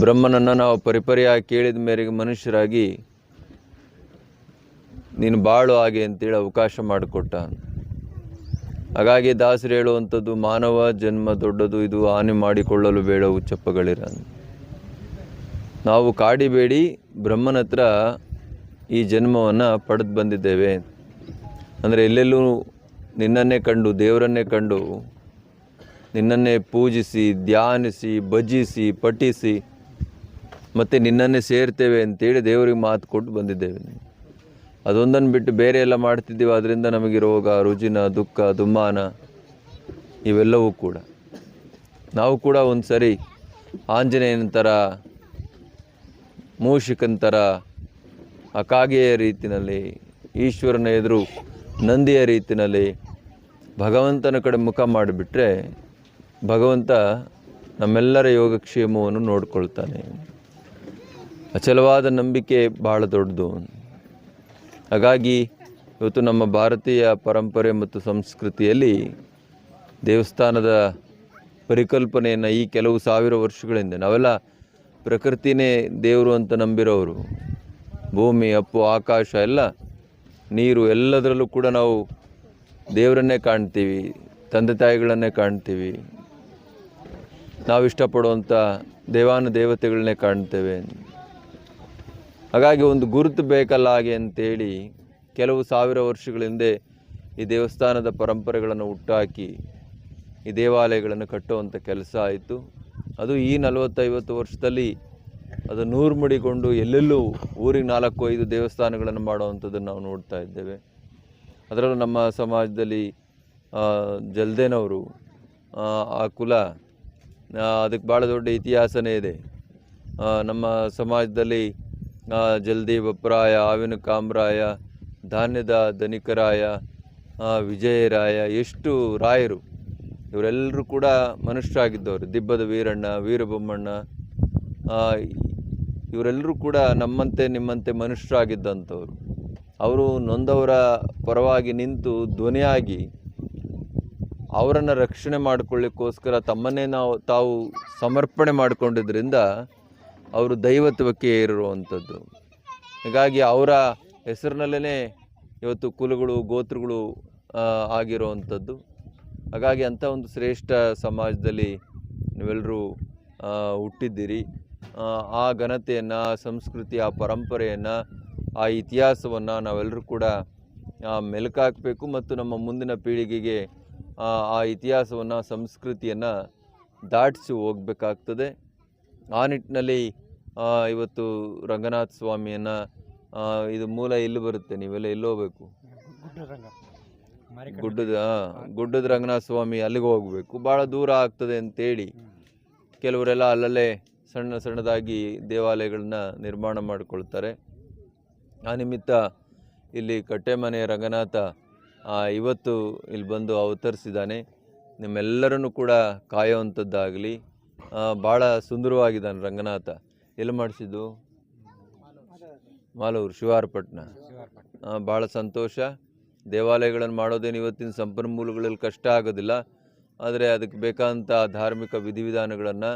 ಬ್ರಹ್ಮನನ್ನು ನಾವು ಪರಿಪರಿಯಾಗಿ ಕೇಳಿದ ಮೇರೆಗೆ ಮನುಷ್ಯರಾಗಿ ನೀನು ಬಾಳು ಹಾಗೆ ಅಂತೇಳಿ ಅವಕಾಶ ಮಾಡಿಕೊಟ್ಟ ಹಾಗಾಗಿ ದಾಸರು ಹೇಳುವಂಥದ್ದು ಮಾನವ ಜನ್ಮ ದೊಡ್ಡದು, ಇದು ಹಾನಿ ಮಾಡಿಕೊಳ್ಳಲು ಬೇಡ ಉಚ್ಚಪ್ಪಗಳಿರ ನಾವು ಕಾಡಿಬೇಡಿ, ಬ್ರಹ್ಮನ ಹತ್ರ ಈ ಜನ್ಮವನ್ನು ಪಡೆದು ಬಂದಿದ್ದೇವೆ. ಅಂದರೆ ಎಲ್ಲೆಲ್ಲೂ ನಿನ್ನನ್ನೇ ಕಂಡು, ದೇವರನ್ನೇ ಕಂಡು, ನಿನ್ನನ್ನೇ ಪೂಜಿಸಿ, ಧ್ಯಾನಿಸಿ, ಭಜಿಸಿ, ಪಠಿಸಿ ಮತ್ತು ನಿನ್ನನ್ನೇ ಸೇರ್ತೇವೆ ಅಂತೇಳಿ ದೇವರಿಗೆ ಮಾತು ಕೊಟ್ಟು ಬಂದಿದ್ದೇವೆ ಅದೊಂದನ್ನು ಬಿಟ್ಟು ಬೇರೆ ಎಲ್ಲ ಮಾಡ್ತಿದ್ದೀವಿ ಅದರಿಂದ ನಮಗೆ ರೋಗ, ರುಜಿನ, ದುಃಖ, ದುಮ್ಮಾನ ಇವೆಲ್ಲವೂ ಕೂಡ. ನಾವು ಕೂಡ ಒಂದು ಸರಿ ಆಂಜನೇಯನ ಥರ, ಮೂಷಿಕನ ಥರ, ಅಕಾಗೆಯ ರೀತಿಯಲ್ಲಿ ಈಶ್ವರನ ಎದುರು, ನಂದಿಯ ರೀತಿಯಲ್ಲಿ ಭಗವಂತನ ಕಡೆ ಮುಖ ಮಾಡಿಬಿಟ್ರೆ ಭಗವಂತ ನಮ್ಮೆಲ್ಲರ ಯೋಗಕ್ಷೇಮವನ್ನು ನೋಡ್ಕೊಳ್ತಾನೆ. ಅಚಲವಾದ ನಂಬಿಕೆ ಭಾಳ ದೊಡ್ಡದು. ಹಾಗಾಗಿ ಇವತ್ತು ನಮ್ಮ ಭಾರತೀಯ ಪರಂಪರೆ ಮತ್ತು ಸಂಸ್ಕೃತಿಯಲ್ಲಿ ದೇವಸ್ಥಾನದ ಪರಿಕಲ್ಪನೆಯನ್ನು ಈ ಕೆಲವು ಸಾವಿರ ವರ್ಷಗಳಿಂದ ನಾವೆಲ್ಲ ಪ್ರಕೃತಿನೇ ದೇವರು ಅಂತ ನಂಬಿರೋರು. ಭೂಮಿ ಅಪ್ಪು ಆಕಾಶ ಎಲ್ಲ ನೀರು ಎಲ್ಲದರಲ್ಲೂ ಕೂಡ ನಾವು ದೇವರನ್ನೇ ಕಾಣ್ತೀವಿ, ತಂದೆ ತಾಯಿಗಳನ್ನೇ ಕಾಣ್ತೀವಿ. ನಾವು ಇಷ್ಟಪಡುವಂಥ ದೇವಾನು ದೇವತೆಗಳನ್ನೇ ಕಾಣ್ತೇವೆ. ಹಾಗಾಗಿ ಒಂದು ಗುರುತು ಬೇಕಲ್ಲ ಹಾಗೆ ಅಂತೇಳಿ ಕೆಲವು ಸಾವಿರ ವರ್ಷಗಳ ಹಿಂದೆ ಈ ದೇವಸ್ಥಾನದ ಪರಂಪರೆಗಳನ್ನು ಹುಟ್ಟಾಕಿ ಈ ದೇವಾಲಯಗಳನ್ನು ಕಟ್ಟುವಂಥ ಕೆಲಸ ಆಯಿತು. ಅದು ಈ ನಲವತ್ತೈವತ್ತು ವರ್ಷದಲ್ಲಿ ಅದು ನೂರು ಮುಡಿಕೊಂಡು ಎಲ್ಲೆಲ್ಲೂ ಊರಿಗೆ ನಾಲ್ಕು ಐದು ದೇವಸ್ಥಾನಗಳನ್ನು ಮಾಡುವಂಥದ್ದನ್ನು ನಾವು ನೋಡ್ತಾ ಇದ್ದೇವೆ. ಅದರಲ್ಲೂ ನಮ್ಮ ಸಮಾಜದಲ್ಲಿ ಜಲ್ದೇನವರು ಆ, ಕುಲ ಅದಕ್ಕೆ ಭಾಳ ದೊಡ್ಡ ಇತಿಹಾಸನೇ ಇದೆ. ನಮ್ಮ ಸಮಾಜದಲ್ಲಿ ಜಲ್ದಿ ಬಪ್ರಾಯ ಆವಿನ ಕಾಮರಾಯ, ಧಾನ್ಯದ ಧನಿಕರಾಯ ವಿಜಯರಾಯ, ಎಷ್ಟು ರಾಯರು. ಇವರೆಲ್ಲರೂ ಕೂಡ ಮನುಷ್ಯರಾಗಿದ್ದವರು. ದಿಬ್ಬದ ವೀರಣ್ಣ, ವೀರಬೊಮ್ಮಣ್ಣ ಇವರೆಲ್ಲರೂ ಕೂಡ ನಮ್ಮಂತೆ, ನಿಮ್ಮಂತೆ ಮನುಷ್ಯರಾಗಿದ್ದಂಥವ್ರು. ಅವರು ನೊಂದವರ ಪರವಾಗಿ ನಿಂತು ಧ್ವನಿಯಾಗಿ ಅವರನ್ನು ರಕ್ಷಣೆ ಮಾಡಿಕೊಳ್ಳಿಕ್ಕೋಸ್ಕರ ತಮ್ಮನ್ನೇ ನಾವು ತಾವು ಸಮರ್ಪಣೆ ಮಾಡಿಕೊಂಡಿದ್ದರಿಂದ ಅವರು ದೈವತ್ವಕ್ಕೆ ಏರಿರುವಂಥದ್ದು. ಹೀಗಾಗಿ ಅವರ ಹೆಸರಿನಲ್ಲೇ ಇವತ್ತು ಕುಲಗಳು ಗೋತ್ರಗಳು ಆಗಿರುವಂಥದ್ದು. ಹಾಗಾಗಿ ಅಂಥ ಒಂದು ಶ್ರೇಷ್ಠ ಸಮಾಜದಲ್ಲಿ ನೀವೆಲ್ಲರೂ ಹುಟ್ಟಿದ್ದೀರಿ. ಆ, ಘನತೆಯನ್ನು ಆ ಸಂಸ್ಕೃತಿ ಆ ಪರಂಪರೆಯನ್ನು ಆ ಇತಿಹಾಸವನ್ನು ನಾವೆಲ್ಲರೂ ಕೂಡ ಮೆಲುಕಾಕಬೇಕು ಮತ್ತು ನಮ್ಮ ಮುಂದಿನ ಪೀಳಿಗೆಗೆ ಆ, ಇತಿಹಾಸವನ್ನು ಸಂಸ್ಕೃತಿಯನ್ನು ದಾಟಿಸಿ ಹೋಗಬೇಕಾಗ್ತದೆ. ಆ ನಿಟ್ಟಿನಲ್ಲಿ ಇವತ್ತು ರಂಗನಾಥ ಸ್ವಾಮಿಯನ್ನು ಇದು ಮೂಲ ಇಲ್ಲಿ ಬರುತ್ತೆ? ನೀವೆಲ್ಲ ಎಲ್ಲಿ ಹೋಗ್ಬೇಕು? ಗುಡ್ಡದ ಗುಡ್ಡದ ರಂಗನಾಥ ಸ್ವಾಮಿ ಅಲ್ಲಿಗೆ ಹೋಗಬೇಕು. ಭಾಳ ದೂರ ಆಗ್ತದೆ ಅಂತೇಳಿ ಕೆಲವರೆಲ್ಲ ಅಲ್ಲಲ್ಲೇ ಸಣ್ಣ ಸಣ್ಣದಾಗಿ ದೇವಾಲಯಗಳನ್ನ ನಿರ್ಮಾಣ ಮಾಡಿಕೊಳ್ತಾರೆ. ಆ ನಿಮಿತ್ತ ಇಲ್ಲಿ ಕಟ್ಟೆಮನೆ ರಂಗನಾಥ ಇವತ್ತು ಇಲ್ಲಿ ಬಂದು ಅವತರಿಸಿದ್ದಾನೆ. ನಿಮ್ಮೆಲ್ಲರನ್ನು ಕೂಡ ಕಾಯೋವಂಥದ್ದಾಗಲಿ ಭಾಳ ಸುಂದರವಾಗಿದ್ದಾನೆ ರಂಗನಾಥ. ಎಲ್ಲಿ ಮಾಡಿಸಿದ್ದು? ಮಾಲೂರು ಶಿವಾರಪಟ್ಟಣ. ಭಾಳ ಸಂತೋಷ. ದೇವಾಲಯಗಳನ್ನು ಮಾಡೋದೇನು ಇವತ್ತಿನ ಸಂಪನ್ಮೂಲಗಳಲ್ಲಿ ಕಷ್ಟ ಆಗೋದಿಲ್ಲ. ಆದರೆ ಅದಕ್ಕೆ ಬೇಕಾದಂಥ ಧಾರ್ಮಿಕ ವಿಧಿವಿಧಾನಗಳನ್ನು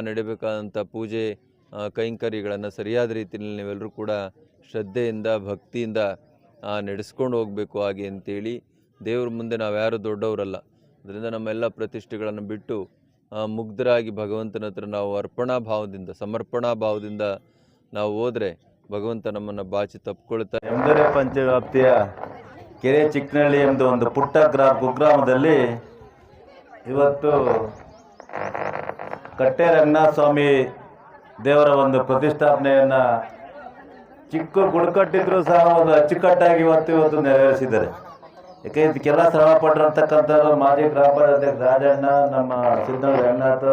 ನಡಿಬೇಕಾದಂಥ ಪೂಜೆ ಕೈಂಕರಿಗಳನ್ನು ಕೈಂಕರ್ಯಗಳನ್ನು ಸರಿಯಾದ ರೀತಿಯಲ್ಲಿ ನೀವೆಲ್ಲರೂ ಕೂಡ ಶ್ರದ್ಧೆಯಿಂದ ಭಕ್ತಿಯಿಂದ ನಡೆಸ್ಕೊಂಡು ಹೋಗಬೇಕು ಹಾಗೆ ಅಂತೇಳಿ ದೇವ್ರ ಮುಂದೆ ನಾವು ಯಾರು ದೊಡ್ಡವರಲ್ಲ. ಅದರಿಂದ ನಮ್ಮೆಲ್ಲ ಪ್ರತಿಷ್ಠೆಗಳನ್ನು ಬಿಟ್ಟು ಮುಗ್ಧರಾಗಿ ಭಗವಂತನ ಹತ್ರ ನಾವು ಅರ್ಪಣಾ ಭಾವದಿಂದ, ಸಮರ್ಪಣಾ ಭಾವದಿಂದ ನಾವು ಹೋದರೆ ಭಗವಂತ ನಮ್ಮನ್ನು ಬಾಚಿ ತಪ್ಪಿಕೊಳ್ತಾರೆ ಎಂದರೆ ಪಂಚವ್ಯಾಪ್ತಿಯ ಕೆರೆ ಚಿಕ್ಕನಹಳ್ಳಿ ಎಂಬ ಒಂದು ಪುಟ್ಟ ಗ್ರಾ, ಕುಗ್ರಾಮದಲ್ಲಿ ಇವತ್ತು ಕಟ್ಟೆ ರಂಗನಾಥ ಸ್ವಾಮಿ ದೇವರ ಒಂದು ಪ್ರತಿಷ್ಠಾಪನೆಯನ್ನು ಚಿಕ್ಕ ಗುಡ್ಕಟ್ಟಿದ್ರು ಸಹ ಒಂದು ಅಚ್ಚುಕಟ್ಟಾಗಿ ಇವತ್ತು ಇವತ್ತು ನೆರವೇರಿಸಿದ್ದಾರೆ. ಯಾಕೆ ಇದಕ್ಕೆಲ್ಲ ಶ್ರಮ ಪಟ್ಟಿರತಕ್ಕಂಥ ಮಾಜಿ ಗ್ರಾಮ ಪಂಚಾಯತ್ ರಾಜಣ್ಣ, ನಮ್ಮ ಸಿದ್ಧ ರಂಗನಾಥ್,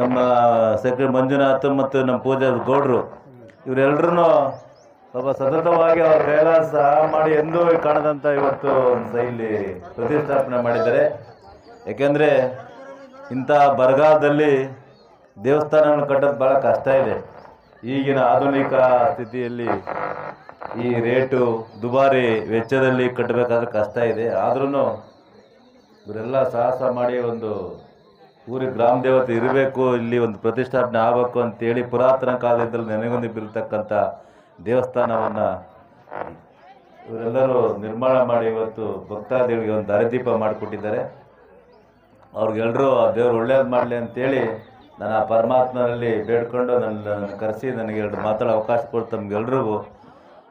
ನಮ್ಮ ಸೆಕ್ರೆಟರಿ ಮಂಜುನಾಥ್ ಮತ್ತು ನಮ್ಮ ಪೂಜಾ ಗೌಡ್ರು ಇವರೆಲ್ಲರೂ ಸ್ವಲ್ಪ ಸತತವಾಗಿ ಅವ್ರ ಕೈಲಾಸ ಮಾಡಿ ಎಂದೂ ಕಾಣದಂಥ ಇವತ್ತು ಇಲ್ಲಿ ಪ್ರತಿಷ್ಠಾಪನೆ ಮಾಡಿದ್ದಾರೆ. ಯಾಕೆಂದರೆ ಇಂಥ ಬರಗಾಲದಲ್ಲಿ ದೇವಸ್ಥಾನವನ್ನು ಕಟ್ಟೋದು ಭಾಳ ಕಷ್ಟ ಇದೆ. ಈಗಿನ ಆಧುನಿಕ ಸ್ಥಿತಿಯಲ್ಲಿ ಈ ರೇಟು ದುಬಾರಿ ವೆಚ್ಚದಲ್ಲಿ ಕಟ್ಟಬೇಕಾದ್ರೆ ಕಷ್ಟ ಇದೆ. ಆದ್ರೂ ಇವರೆಲ್ಲ ಸಾಹಸ ಮಾಡಿ ಒಂದು ಊರಿ ಗ್ರಾಮ ದೇವತೆ ಇರಬೇಕು, ಇಲ್ಲಿ ಒಂದು ಪ್ರತಿಷ್ಠಾಪನೆ ಆಗಬೇಕು ಅಂತೇಳಿ ಪುರಾತನ ಕಾಲದಲ್ಲಿ ನೆನೆಗೊಂದು ಬಿರ್ತಕ್ಕಂಥ ದೇವಸ್ಥಾನವನ್ನು ಇವರೆಲ್ಲರೂ ನಿರ್ಮಾಣ ಮಾಡಿ ಇವತ್ತು ಭಕ್ತಾದಿಗಳಿಗೆ ಒಂದು ದಾರಿದೀಪ ಮಾಡಿಕೊಟ್ಟಿದ್ದಾರೆ. ಅವ್ರಿಗೆಲ್ಲರೂ ದೇವ್ರು ಒಳ್ಳೇದು ಮಾಡಲಿ ಅಂತೇಳಿ ನಾನು ಆ ಪರಮಾತ್ಮನಲ್ಲಿ ಬೇಡ್ಕೊಂಡು ನನ್ನ ನನ್ನ ಕರೆಸಿ ನನಗೆ ಎರಡು ಮಾತಾಡೋ ಅವಕಾಶ ಕೊಡ್ತು ತಮ್ಗೆಲ್ರಿಗೂ.